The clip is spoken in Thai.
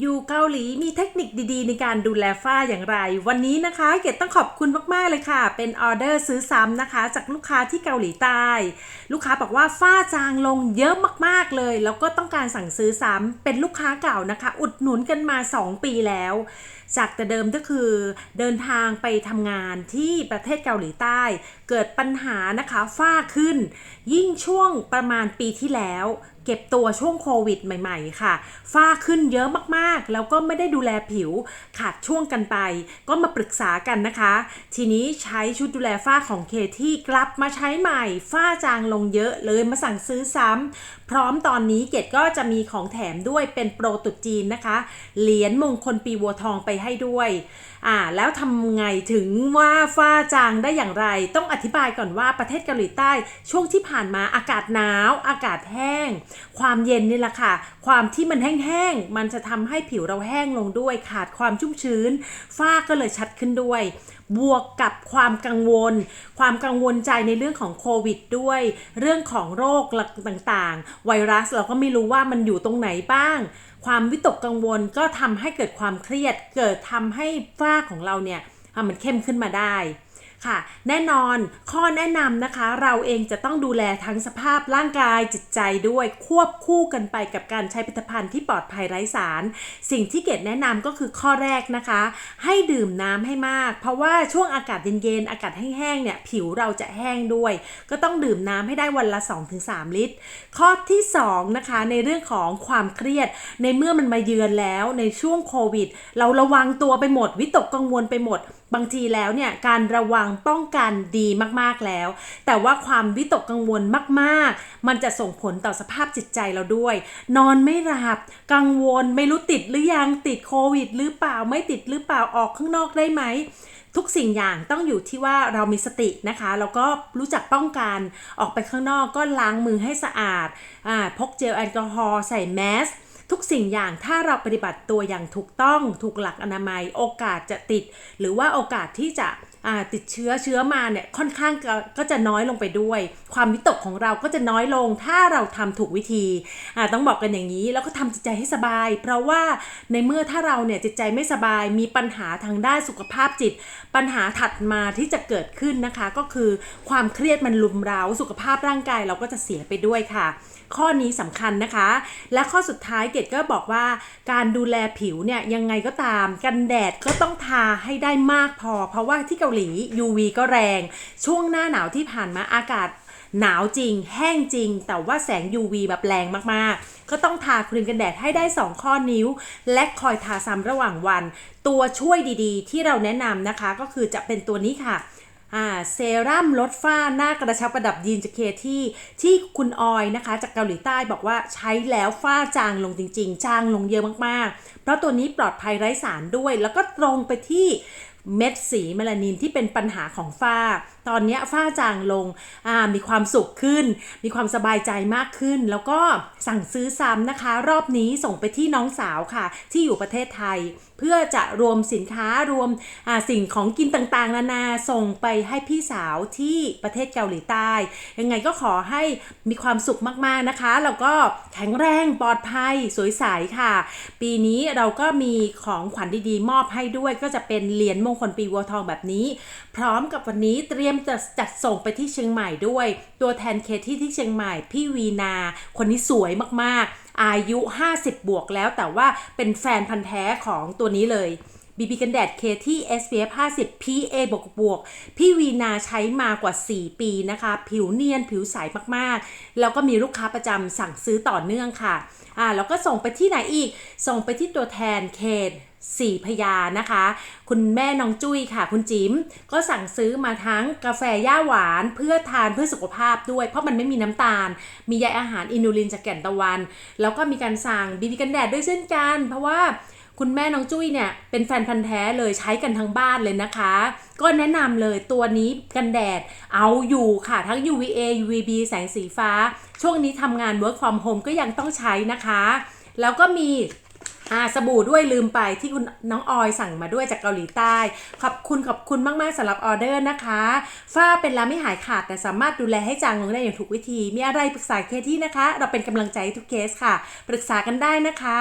อยู่เกาหลีมีเทคนิคดีๆ ในการดูแลฝ้าอย่างไร วันนี้นะคะเกดต้องขอบคุณมากๆเลยค่ะ เป็นออเดอร์ซื้อซ้ำนะคะ จากลูกค้าที่เกาหลีใต้ ลูกค้าบอกว่าฝ้าจางลงเยอะมากๆเลย แล้วก็ต้องการสั่งซื้อซ้ำเป็นลูกค้าเก่านะคะ อุดหนุนกันมา 2 ปีแล้ว จากแต่เดิมก็คือ เดินทางไปทำงานที่ประเทศเกาหลีใต้ เกิดปัญหานะคะฝ้าขึ้น ยิ่งช่วงประมาณปีที่แล้ว เก็บตัวช่วงโควิดใหม่ๆ ค่ะ ฝ้าขึ้นเยอะมากๆ แล้วก็ไม่ได้ดูแลผิวขาดช่วงกันไป ก็มาปรึกษากันนะคะ ทีนี้ใช้ชุดดูแลฝ้าของเคที่กลับมาใช้ใหม่ ฝ้าจางลงเยอะเลยมาสั่งซื้อซ้ำพร้อมตอนนี้เกดก็จะมีของแถมด้วยเป็นโปรตุจีนนะคะ เหรียญมงคลปีวัวทองไปให้ด้วยอ่าแล้วทำไงถึงว่าฝ้าจางได้อย่างไร ต้องอธิบายก่อนว่าประเทศเกาหลีใต้ช่วงที่ผ่านมาอากาศหนาว อากาศแห้งความเย็นนี่แหละค่ะ ความที่มันแห้งๆ มันจะทำให้ผิวเราแห้งลงด้วย ขาดความชุ่มชื้น ฝ้าก็เลยชัดขึ้นด้วย บวกกับความกังวล ความกังวลใจในเรื่องของโควิดด้วย เรื่องของโรคต่างๆ ไวรัสเราก็ไม่รู้ว่ามันอยู่ตรงไหนบ้าง ความวิตกกังวลก็ทำให้เกิดความเครียด เกิดทำให้ฝ้าของเราเนี่ยมันเข้มขึ้นมาได้ ค่ะ แน่นอนข้อแนะนำนะคะ เราเองจะต้องดูแลทั้งสภาพร่างกายจิตใจด้วยควบคู่กันไปกับการใช้ผลิตภัณฑ์ที่ปลอดภัยไร้สาร สิ่งที่เกดแนะนำก็คือข้อแรกนะคะ ให้ดื่มน้ำให้มาก เพราะว่าช่วงอากาศเย็นๆอากาศแห้งๆเนี่ยผิวเราจะแห้งด้วย ก็ต้องดื่มน้ำให้ได้วันละ 2-3 ลิตร ข้อที่2นะคะในเรื่องของความเครียด ในเมื่อมันมาเยือนแล้วในช่วงโควิด เราระวังตัวไปหมดวิตกกังวลไปหมดบางทีแล้วเนี่ยการระวังป้องกันดีมากๆแล้ว แต่ว่าความวิตกกังวลมากๆ มันจะส่งผลต่อสภาพจิตใจเราด้วย นอนไม่หลับกังวลไม่รู้ติดหรือยังติดโควิด หรือเปล่าไม่ติดหรือเปล่าออกข้างนอกได้ไหมทุกสิ่งอย่างต้องอยู่ที่ว่าเรามีสตินะคะแล้วก็รู้จักป้องกันออกไปข้างนอกก็ล้างมือให้สะอาดอาพกเจลแอลกอฮอล์ใส่แมส ทุกสิ่งอย่างถ้าเราปฏิบัติตัวอย่างถูกต้องถูกหลักอนามัย โอกาสจะติด หรือว่าโอกาสที่จะ ติดเชื้อเชื้อมาเนี่ยค่อนข้างก็จะน้อยลงไปด้วย ความวิตกของเราก็จะน้อยลงถ้าเราทำถูกวิธีต้องบอกกันอย่างนี้แล้วก็ทำจิตใจให้สบาย เพราะว่าในเมื่อถ้าเราเนี่ยจิตใจไม่สบายมีปัญหาทางด้านสุขภาพจิต ปัญหาถัดมาที่จะเกิดขึ้นนะคะ ก็คือความเครียดมันลุมเร้าสุขภาพร่างกายเราก็จะเสียไปด้วยค่ะข้อนี้สำคัญนะคะ และข้อสุดท้ายเกดก็บอกว่าการดูแลผิวเนี่ยยังไงก็ตาม กันแดดก็ต้องทาให้ได้มากพอ เพราะว่าที่เกาหลี UV ก็แรง ช่วงหน้าหนาวที่ผ่านมาอากาศหนาวจริง แห้งจริง แต่ว่าแสง UV แบบแรงมากๆ ก็ต้องทาครีมกันแดดให้ได้ 2 ข้อนิ้ว และคอยทาซ้ำระหว่างวัน ตัวช่วยดีๆ ที่เราแนะนำนะคะ ก็คือจะเป็นตัวนี้ค่ะเซรั่มลดฝ้าหน้ากระชับประดับยีนจากเคที่ที่คุณออยนะคะ จากเกาหลีใต้บอกว่าใช้แล้วฝ้าจางลงจริง ๆ จางลงเยอะมากๆ เพราะตัวนี้ปลอดภัยไร้สารด้วย แล้วก็ตรงไปที่ เม็ดสีเมลานินที่เป็นปัญหาของฝ้า ตอนนี้ฝ้าจางลงมีความสุขขึ้น มีความสบายใจมากขึ้น แล้วก็สั่งซื้อซ้ำนะคะ รอบนี้ส่งไปที่น้องสาวค่ะ ที่อยู่ประเทศไทย เพื่อจะรวมสินค้ารวมสิ่งของกินต่างๆ นานาส่งไปให้พี่สาวที่ประเทศเกาหลีใต้ ยังไงก็ขอให้มีความสุขมากๆนะคะ แล้วก็แข็งแรงปลอดภัยสวยใสค่ะ ปีนี้เราก็มีของขวัญดีๆ มอบให้ด้วยก็จะเป็นเหรียญมงคลปีวัวทองแบบนี้ พร้อมกับวันนี้เตรียมจะจัดส่งไปที่เชียงใหม่ด้วย ตัวแทนเคที่ที่เชียงใหม่พี่วีนา คนนี้สวยมากๆ อายุ 50 บวกแล้วแต่ว่าเป็นแฟนพันธ์แท้ของตัวนี้เลยบีบีกันแดดเคที่ SPF 50 PA บวกบวกพี่วีนาใช้มากว่า 4 ปีนะคะ ผิวเนียนผิวใสมากๆ แล้วก็มีลูกค้าประจำสั่งซื้อต่อเนื่องค่ะอ่าแล้วก็ส่งไปที่ไหนอีก ส่งไปที่ตัวแทนเขต สี่พยานะคะ คุณแม่น้องจุ้ยค่ะ คุณจิ๋มก็สั่งซื้อมาทั้งกาแฟย่าหวานเพื่อทานเพื่อสุขภาพด้วย เพราะมันไม่มีน้ำตาล มีใยอาหารอินูลินจากแก่นตะวัน แล้วก็มีการสั่งบีบีกันแดดด้วยเช่นกัน เพราะว่าคุณแม่น้องจุ้ยเนี่ยเป็นแฟนพันธ์แท้เลยใช้กันทั้งบ้านเลยนะคะ ก็แนะนำเลยตัวนี้กันแดดเอาอยู่ค่ะทั้ง UVA UVB แสงสีฟ้า ช่วงนี้ทำงาน work from home ก็ยังต้องใช้นะคะ แล้วก็มี อ่าสบู่ด้วยลืมไปที่คุณน้องออยสั่งมาด้วยจากเกาหลีใต้ ขอบคุณขอบคุณมาก ๆสำหรับออเดอร์นะคะฝ้าเป็นแล้วไม่หายขาดแต่สามารถดูแลให้จางลงได้อย่างถูกวิธี มีอะไรปรึกษาเคที่นะคะ เราเป็นกำลังใจให้ทุกเคสค่ะ ปรึกษากันได้นะคะ